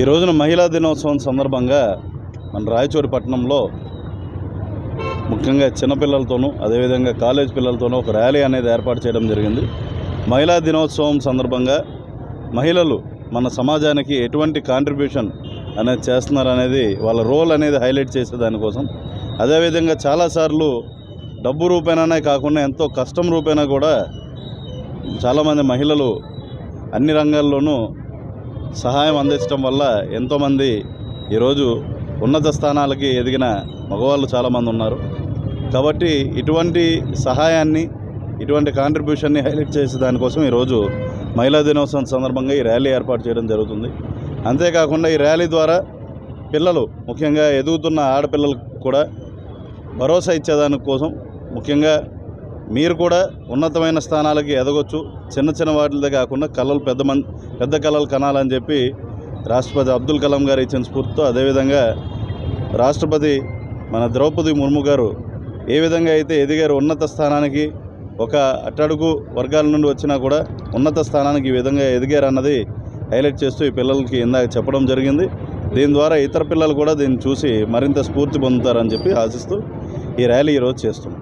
ఈ రోజున మహిళా దినోత్సవం సందర్భంగా మన రాయచూరి పట్టణంలో ముఖ్యంగా చిన్నపిల్లలతోనూ అదేవిధంగా కాలేజ్ పిల్లలతోనూ ఒక ర్యాలీ అనేది ఏర్పాటు చేయడం జరిగింది. మహిళా దినోత్సవం సందర్భంగా మహిళలు మన సమాజానికి ఎటువంటి కాంట్రిబ్యూషన్ అనేది చేస్తున్నారు అనేది వాళ్ళ రోల్ అనేది హైలైట్ చేసే దానికోసం. అదేవిధంగా చాలాసార్లు డబ్బు రూపేణానే కాకుండా ఎంతో కష్టం రూపేణా కూడా చాలామంది మహిళలు అన్ని రంగాల్లోనూ సహాయం అందించడం వల్ల ఎంతోమంది ఈరోజు ఉన్నత స్థానాలకి ఎదిగిన మగవాళ్ళు చాలామంది ఉన్నారు. కాబట్టి ఇటువంటి సహాయాన్ని ఇటువంటి కాంట్రిబ్యూషన్ని హైలైట్ చేసే దానికోసం ఈరోజు మహిళా దినోత్సవం సందర్భంగా ఈ ర్యాలీ ఏర్పాటు చేయడం జరుగుతుంది. అంతేకాకుండా ఈ ర్యాలీ ద్వారా పిల్లలు ముఖ్యంగా ఎదుగుతున్న ఆడపిల్లలకు కూడా భరోసా ఇచ్చేదాని కోసం ముఖ్యంగా మీరు కూడా ఉన్నతమైన స్థానాలకి ఎదగొచ్చు. చిన్న చిన్న వాటిదే కాకుండా కళలు పెద్ద మంది పెద్ద కళలు కనాలని చెప్పి రాష్ట్రపతి అబ్దుల్ కలాం గారు ఇచ్చిన స్ఫూర్తితో అదేవిధంగా రాష్ట్రపతి మన ద్రౌపది ముర్ము గారు ఏ విధంగా అయితే ఎదిగారు ఉన్నత స్థానానికి ఒక అట్టడుగు వర్గాల నుండి వచ్చినా కూడా ఉన్నత స్థానానికి ఈ విధంగా ఎదిగారు అన్నది హైలైట్ చేస్తూ ఈ పిల్లలకి ఇందాక చెప్పడం జరిగింది. దీని ద్వారా ఇతర పిల్లలు కూడా దీన్ని చూసి మరింత స్ఫూర్తి పొందుతారని చెప్పి ఆశిస్తూ ఈ ర్యాలీ ఈరోజు చేస్తున్నాం.